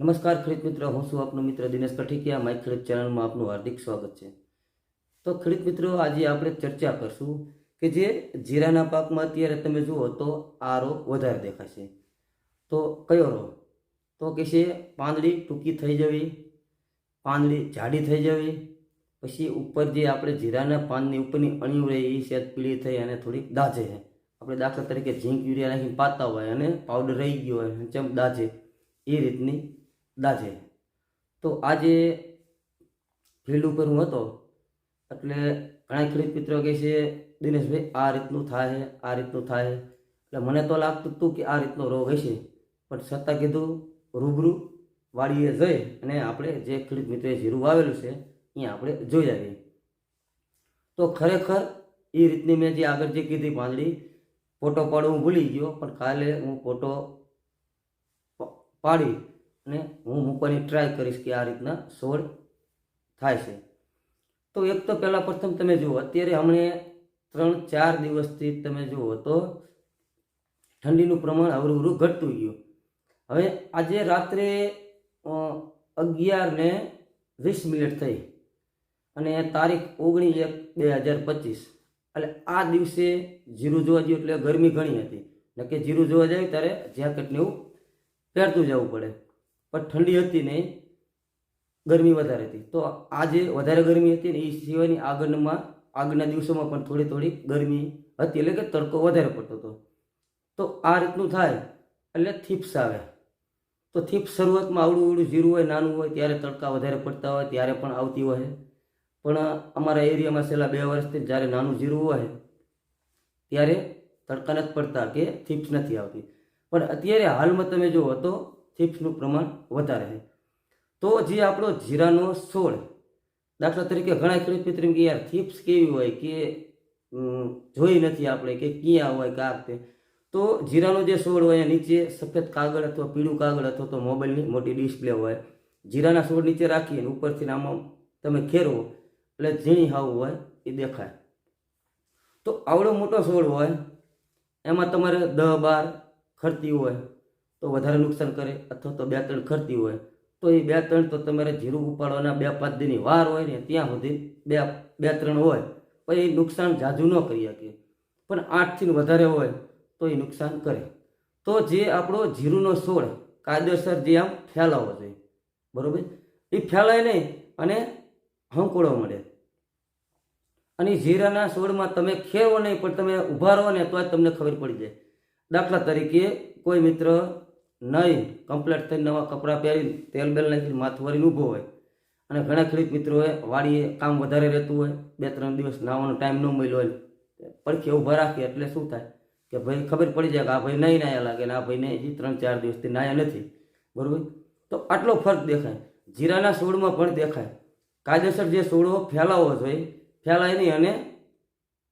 નમસ્કાર ખેડૂત મિત્રો, હું છું આપનો મિત્ર દિનેશ કઠિકિયા માય ખેડૂત ચેનલમાં આપનું હાર્દિક સ્વાગત છે. તો ખેડૂત મિત્રો, આજે આપણે ચર્ચા કરશું કે જે જીરાના પાકમાં અત્યારે તમે જુઓ તો આ રોગ વધારે દેખાશે. તો કયો રોગ? તો કે છે પાંદડી ટૂંકી થઈ જવી, પાંદડી જાડી થઈ જવી, પછી ઉપર જે આપણે જીરાના પાનની ઉપરની અણીઓ રહે એ સેજ પીળી થઈ અને થોડીક દાજે આપણે દાખલા તરીકે ઝીંક યુરિયા નાખીને પાતા હોય અને પાવડર રહી ગયો હોય ચમ દાજે એ રીતની દાજે. તો આજે ફિલ્ડ ઉપર હું હતો, એટલે ઘણા ખેડૂત મિત્રો કહે છે, દિનેશભાઈ, આ રીતનું થાય, આ રીતનું થાય. એટલે મને તો લાગતું હતું કે આ રીતનો રોગ હશે, પણ છતાં કીધું, રૂબરૂ વાડીએ જઈ અને આપણે જે ખેડૂત મિત્રોએ જીરું વાવેલું છે એ આપણે જોઈ આવીએ. તો ખરેખર એ રીતની મેં જે આગળ જે કીધી પાંદડી, ફોટો પાડવું ભૂલી ગયો, પણ કાલે હું ફોટો પાડી અને હું મૂકવાની ટ્રાય કરીશ કે આ રીતના સોળ થાય છે. તો એક તો પહેલાં પ્રથમ તમે જુઓ, અત્યારે હમણે ત્રણ ચાર દિવસથી તમે જુઓ તો ઠંડીનું પ્રમાણ અવરું ઘટતું ગયું. હવે આજે રાત્રે અગિયાર ને વીસ મિનિટ થઈ અને તારીખ ઓગણીસ એક બે હજાર પચીસ. એટલે આ દિવસે જીરું જોવા જઈએ એટલે ગરમી ઘણી હતી. ને કે જીરું જોવા જાય ત્યારે જેકેટને એવું પહેરતું જવું પડે. પણ ઠંડી હતી નહીં ગરમી વધારે હતી. તો આજે વધારે ગરમી હતી ને એ સિવાયની આગળમાં, આગળના દિવસોમાં પણ થોડી થોડી ગરમી હતી એટલે કે તડકો વધારે પડતો હતો. તો આ રીતનું થાય એટલે થીપ્સ આવે. તો થીપ્સ શરૂઆતમાં આવડું આવડું જીરું હોય, નાનું હોય, ત્યારે તડકા વધારે પડતા હોય, ત્યારે પણ આવતી હોય. પણ અમારા એરિયામાં છેલ્લા બે વર્ષથી જ્યારે નાનું જીરું હોય, ત્યારે તડકા નથી પડતા કે થીપ્સ નથી આવતી. પણ અત્યારે હાલમાં તમે જુઓ તો થીપ્સનું પ્રમાણ વધારે છે. તો જે આપણો જીરાનો છોડ, દાખલા તરીકે ઘણા ખેડૂત મિત્રો કે યાર થીપ્સ કેવી હોય કે જોઈ નથી આપણે કે ક્યાં હોય કા તે. તો જીરાનો જે છોડ હોય નીચે સફેદ કાગળ અથવા પીળું કાગળ અથવા તો મોબાઈલની મોટી ડિસ્પ્લે હોય. જીરાના છોડ નીચે રાખી અને ઉપરથી આમાં તમે ખેરવો, એટલે ઝીણી હાવ હોય એ દેખાય. તો આવડો મોટો છોડ હોય, એમાં તમારે દહ બાર ખરતી હોય. તો વધારે નુકસાન કરે અથવા તો બે ત્રણ ખરતી હોય, તો એ બે ત્રણ તો તમારે જીરું ઉપાડવાના બે પાંચ દિનની વાર હોય ને ત્યાં સુધી બે બે ત્રણ હોય પછી એ નુકસાન જાજુ ન કરી શકે. પણ આઠથી વધારે હોય તો એ નુકસાન કરે. તો જે આપણો જીરુંનો છોડ કાયદેસર જે આમ ફેલાવો જોઈએ, બરોબર? એ ફેલાય નહીં અને હંકોળવા મળે અને જીરાના છોડમાં તમે ખેવો નહીં, પણ તમે ઊભા રહો ને તો જ તમને ખબર પડી જાય. દાખલા તરીકે કોઈ મિત્ર નહીં કમ્પ્લેટ થઈને નવા કપડાં પહેરીને તેલ બેલ નાખીને માથું ઊભો હોય. અને ઘણા ખેડૂત મિત્રોએ વાડીએ કામ વધારે રહેતું હોય બે ત્રણ દિવસ નાવાનો ટાઈમ ન મળ્યો હોય. પડખે ઊભા રાખીએ એટલે શું થાય કે ભાઈ ખબર પડી જાય કે આ ભાઈ નહીં નાયા લાગે ને આ ભાઈને હજી ત્રણ ચાર દિવસથી નાયા નથી. બરાબર? તો આટલો ફરક દેખાય. જીરાના છોડમાં પણ દેખાય. કાયદેસર જે છોડો ફેલાવો જોઈએ, ફેલાય નહીં અને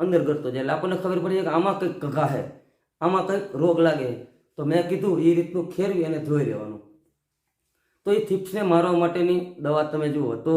અંદર કરતો જાય. એટલે આપણને ખબર પડી જાય કે આમાં કંઈક કઘા છે. આમાં કંઈક રોગ લાગે તો મેં કીધું એ રીતનું ખેરવી અને ધોઈ લેવાનું. તો એ થીપ્સને મારવા માટેની દવા તમે જુઓ તો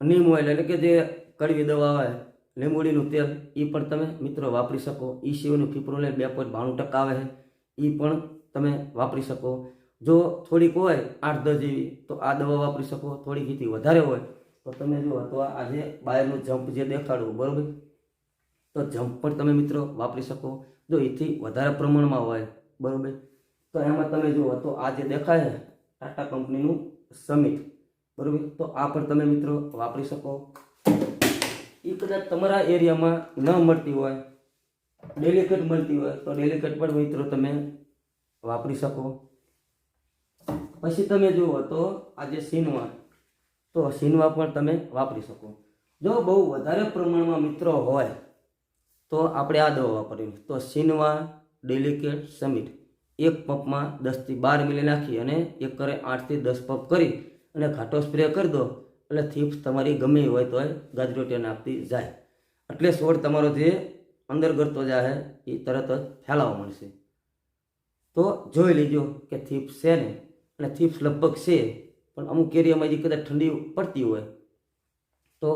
નીમ ઓઇલ એટલે કે જે કડવી દવા આવે, લીંબુડીનું તેલ એ પણ તમે મિત્રો વાપરી શકો. એ સિવાયનું ફિપ્રોલેન બે પોઈન્ટ બાણું ટકા આવે. એ પણ તમે વાપરી શકો. જો થોડીક હોય આઠ દસ જેવી, તો આ દવા વાપરી શકો. થોડીક એથી વધારે હોય, તો તમે જુઓ તો આ જે બાયરનું જમ્પ જે દેખાડવું બરાબર? તો જમ્પ પણ તમે મિત્રો વાપરી શકો. જો એથી વધારે પ્રમાણમાં હોય બરાબર? તો એમાં તમે જુઓ, તો આ જે દેખાય ટાટા કંપનીનું સમિટ બરાબર? તો આ પણ તમે મિત્રો વાપરી શકો. એ કદાચ તમારા એરિયામાં ન મળતી હોય ડેલિકેટ મળતી હોય, તો ડેલિકેટ પણ મિત્રો તમે વાપરી શકો. પછી તમે જુઓ, તો આ જે સીનવા તો સીનવા પણ તમે વાપરી શકો. જો બહુ વધારે પ્રમાણમાં મિત્રો હોય, તો આપણે આ દવા વાપરીએ. તો સીનવા ડેલિકેટ સમિટ. એક પંપમાં દસથી બાર મિલી નાખી અને એક કરે આઠથી દસ પંપ કરી અને ઘાટો સ્પ્રે કરી દો. એટલે થીપ્સ તમારી ગમે હોય તો ગાજરોટીને આપતી જાય. એટલે છોડ તમારો જે અંદર ગરતો જાય એ તરત જ ફેલાવા મળશે તો જોઈ લેજો કે થીપ્સ છે ને. અને થીપ્સ લગભગ છે, પણ અમુક એરિયામાં જે કદાચ ઠંડી પડતી હોય. તો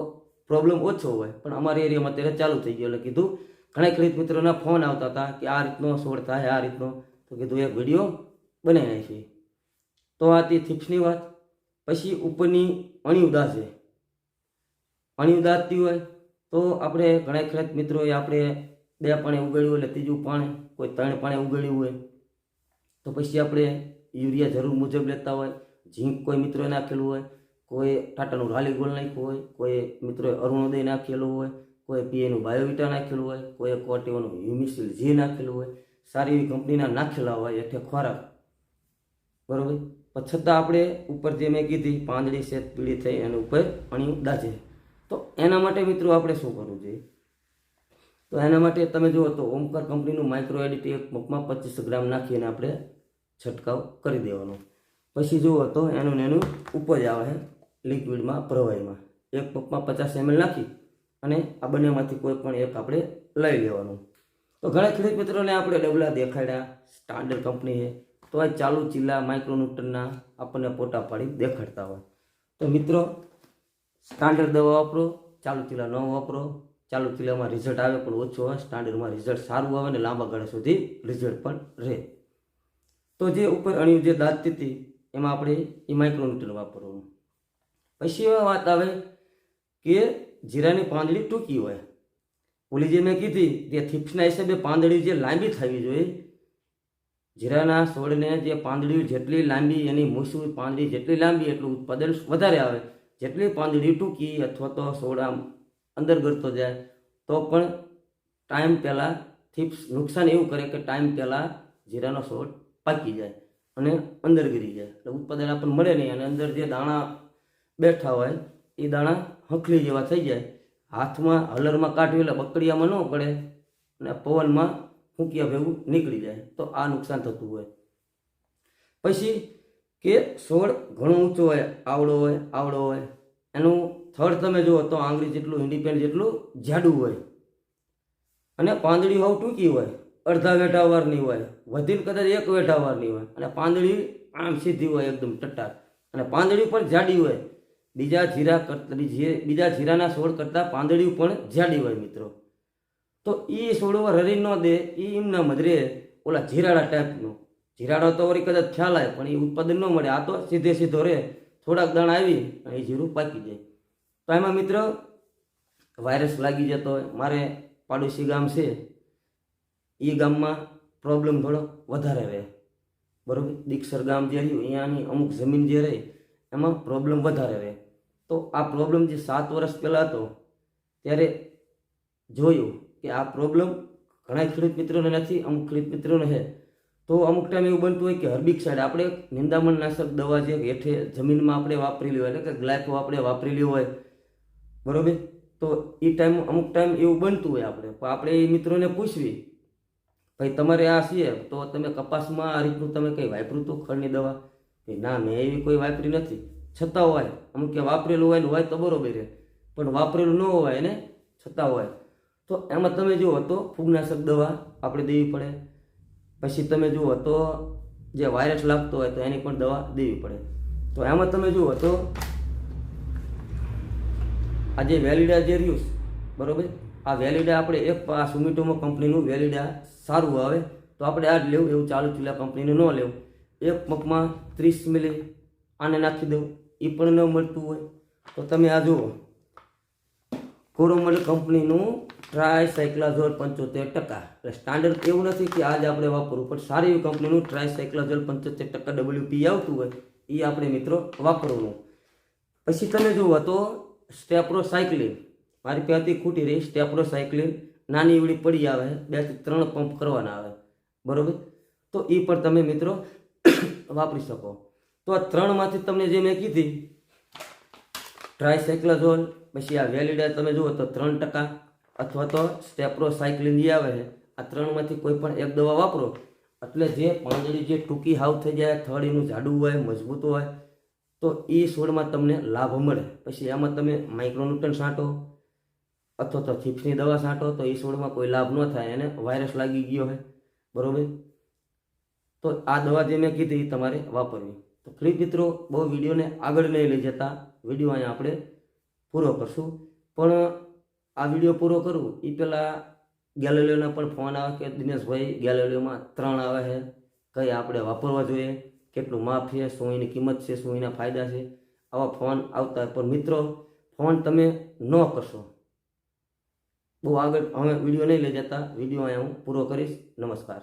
પ્રોબ્લેમ ઓછો હોય, પણ અમારા એરિયામાં અત્યારે ચાલુ થઈ ગયો એટલે કીધું ઘણા ખેડૂત મિત્રોના ફોન આવતા હતા કે આ રીતનો છોડ થાય, આ રીતનો. તો કીધું, એક વીડિયો બનાવી નાખીએ. તો આ તે થીપ્સની વાત. પછી ઉપરની અણી ઉદાસે અણી ઉદાસતી હોય તો આપણે ઘણા ખેડૂત મિત્રોએ આપણે બે પાણે ઉગાડ્યું એટલે ત્રીજું પાણી, કોઈ ત્રણ પાણે ઉગાડ્યું હોય. તો પછી આપણે યુરિયા જરૂર મુજબ લેતા હોય, ઝીંક કોઈ મિત્રોએ નાખેલું હોય, કોઈ ટાટાનું રાલી ગોળ નાખ્યું હોય, કોઈ મિત્રોએ અરુણોદય નાખેલું હોય કોઈ પીએનું બાયોવિટા નાખેલું હોય, કોઈ કોટીઓનું હ્યુમિસિલ જી નાખેલું હોય, સારી એવી કંપનીના નાખેલા હોય એટલે ખોરાક. બરાબર? પણ છતાં આપણે ઉપર જે મેં કીધી, પાંદડી શેત પીળી થઈ, એની ઉપર અણી દાજે. તો એના માટે મિત્રો આપણે શું કરવું જોઈએ? તો એના માટે તમે જુઓ તો ઓમકાર કંપનીનું માઇક્રો એડિટ એક મગમાં પચીસ ગ્રામ નાખીને આપણે છંટકાવ કરી દેવાનો. પછી જુઓ તો એનું એનું ઉપજ આવે લિક્વિડમાં પ્રવાહીમાં. એક મગમાં પચાસ એમએલ નાખી અને આ બંનેમાંથી કોઈ પણ એક આપણે લઈ લેવાનું. તો ઘણા ખેડૂત મિત્રોને આપણે ડબલા દેખાડ્યા સ્ટાન્ડર્ડ કંપનીએ તો આ ચાલુ ચીલા માઇક્રોન્યુટનના આપણને પોટા પાડી દેખાડતા હોય. તો મિત્રો સ્ટાન્ડર્ડ દવા વાપરો, ચાલુ ચીલા ન વાપરો. ચાલુ ચીલામાં રિઝલ્ટ આવે પણ ઓછું હોય. સ્ટાન્ડર્ડમાં રિઝલ્ટ સારું આવે અને લાંબા ગાળા સુધી રિઝલ્ટ પણ રહે. તો જે ઉપર અણ્યું જે દાંતતી હતી, એમાં આપણે એ માઇક્રોન્યુટન વાપરવાનું. પછી એવા વાત આવે કે જીરાની પાંદડી ટૂંકી હોય. ઓલી જે મેં કીધી, તે થીપ્સના હિસાબે પાંદડી જે લાંબી થવી જોઈએ, જીરાના છોડને જે પાંદડી જેટલી લાંબી, એની મૂસું પાંદડી જેટલી લાંબી, એટલું ઉત્પાદન વધારે આવે. જેટલી પાંદડી ટૂંકી અથવા તો આમ અંદર ગરતો જાય, તો પણ ટાઈમ પહેલાં થીપ્સ નુકસાન એવું કરે કે ટાઈમ પહેલાં જીરાનો છોડ પાકી જાય અને અંદર ગીરી જાય. એટલે ઉત્પાદન આપણને મળે નહીં અને અંદર જે દાણા બેઠા હોય, એ દાણા હંખલી જેવા થઈ જાય. હાથમાં હલરમાં કાઢવેલા એટલે બકડિયામાં ન પડે અને પવનમાં ફૂંકિયા ભેગું નીકળી જાય. તો આ નુકસાન થતું હોય. પછી કે છોડ ઘણો ઊંચો હોય, આવડો હોય આવડો હોય. એનું થડ તમે જુઓ તો આંગળી જેટલું ઇન્ડિપેન્ડ જેટલું જાડું હોય. અને પાંદડી હોવ ટૂંકી હોય, અડધા વેઠાવારની હોય, વધીને કદાચ એક વેઠાવારની હોય. અને પાંદડી આમ સીધી હોય એકદમ ટટ્ટાર. અને પાંદડી પણ જાડી હોય બીજા જીરા કરતા બીજા જીરાના છોડ કરતાં પાંદડિયું પણ જાડી હોય મિત્રો. તો એ છોડવા રરી ન દે એ એમના મધરે ઓલા જીરાડા ટાઈપનું. જીરાડો તો વળી કદાચ ખ્યાલ આવે, પણ એ ઉત્પાદન ન મળે. આ તો સીધે સીધો રહે થોડાક દાણા આવી અને એ જીરું પાકી જાય. તો એમાં મિત્ર, વાયરસ લાગી જતો હોય. મારે પાડોશી ગામ છે. એ ગામમાં પ્રોબ્લેમ થોડો વધારે રહે. બરાબર? દીક્ષર ગામ જે રહ્યું અહીંયાની અમુક જમીન જે રહે, એમાં પ્રોબ્લેમ વધારે રહે. તો આ પ્રોબ્લેમ જે સાત વર્ષ પહેલાં હતો, ત્યારે જોયું કે આ પ્રોબ્લેમ ઘણા ખેડૂત મિત્રોને નથી, અમુક ખેડૂત મિત્રોને છે. તો અમુક ટાઈમ એવું બનતું હોય કે હર્બિક સાઇડ આપણે નિંદામણ નાશક દવા જે હેઠે જમીનમાં આપણે વાપરેલી હોય, એટલે કે ગ્લાયકો આપણે વાપરેલી હોય. બરોબર? તો એ ટાઈમ અમુક ટાઈમ એવું બનતું હોય આપણે. પણ આપણે એ મિત્રોને પૂછવી, ભાઈ, તમારે આ છે? તો તમે કપાસમાં આ રીતનું તમે કંઈ વાપર્યું હતું ખડની દવા? કે ના, મેં એવી કોઈ વાપરી નથી. છતાં હોય. અમુક કે વાપરેલું હોય ને હોય તો બરોબર રહે પણ વાપરેલું ન હોય ને છતાં હોય. તો એમાં તમે જુઓ તો ફૂગનાશક દવા આપણે દેવી પડે. પછી તમે જુઓ તો જે વાયરસ લાગતો હોય તો એની પણ દવા દેવી પડે. તો એમાં તમે જુઓ તો આ જે વેલિડા જે રહ્યું બરાબર બરોબર? આ વેલિડા આપણે એક આ સુમિટોમો કંપનીનું વેલિડા સારું આવે તો આપણે આ જ લેવું એવું ચાલુ ચૂલા કંપનીનું ન લેવું. એક મગમાં ત્રીસ મિલી આને નાખી દઉં. એ પણ ન મળતું હોય. તો તમે આ જુઓ. કોરોમલ કંપનીનું ટ્રાય સાયક્લાઝોલ પંચોતેર ટકા. એટલે સ્ટાન્ડર્ડ એવું નથી કે આજ આપણે વાપરવું, પણ સારી એવી કંપનીનું ટ્રાય સાયક્લાઝોલ પંચોતેર ટકા ડબલ્યુપી આવતું હોય એ આપણે મિત્રો વાપરવાનું પછી તમે જુઓ તો સ્ટેપ્રોસાઇક્લિન મારી ત્યાંથી ખૂટી રહી સ્ટેપ્રોસાઇક્લિન નાની એવડી પડી આવે બેથી ત્રણ પંપ કરવાના આવે. બરોબર? તો એ પણ તમે મિત્રો વાપરી શકો. તો આ ત્રણમાંથી તમને જે મેં કીધી ટ્રાયસાયક્લાઝોલ પછી આ વેલિડા તમે જુઓ તો ત્રણ ટકા અથવા તો સ્ટેપ્રોસાયક્લિન જે આવે છે, આ ત્રણમાંથી કોઈ પણ એક દવા વાપરો, એટલે જે પાંદડી જે ટૂંકી હાવ થઈ જાય, થડ એનું જાડું હોય, મજબૂત હોય, તો એ છોડમાં તમને લાભ મળે. પછી એમાં તમે માઇક્રોન્યુટન છાંટો અથવા તો થીપ્સની દવા છાંટો, તો એ છોડમાં કોઈ લાભ ન થાય, એને વાયરસ લાગી ગયો હોય. બરાબર? તો આ દવા જે મેં કીધી તમારે વાપરવી. તો ખેડૂત મિત્રો, બહુ વિડીયોને આગળ નહીં લઈ જતા વીડિયો અહીંયા આપણે પૂરો કરશું. પણ આ વીડિયો પૂરો કરું એ પહેલાં ગેલેરીઓના પણ ફોન આવે કે દિનેશભાઈ ગેલેરીઓમાં ત્રણ આવે છે. કઈ આપણે વાપરવા જોઈએ, કેટલું માફ છે, શું એની કિંમત છે, શું એના ફાયદા છે? આવા ફોન આવતા પણ મિત્રો, ફોન તમે ન કરશો. બહુ આગળ હવે વીડિયો નહીં લઈ જતા, વીડિયો અહીંયા હું પૂરો કરીશ. નમસ્કાર.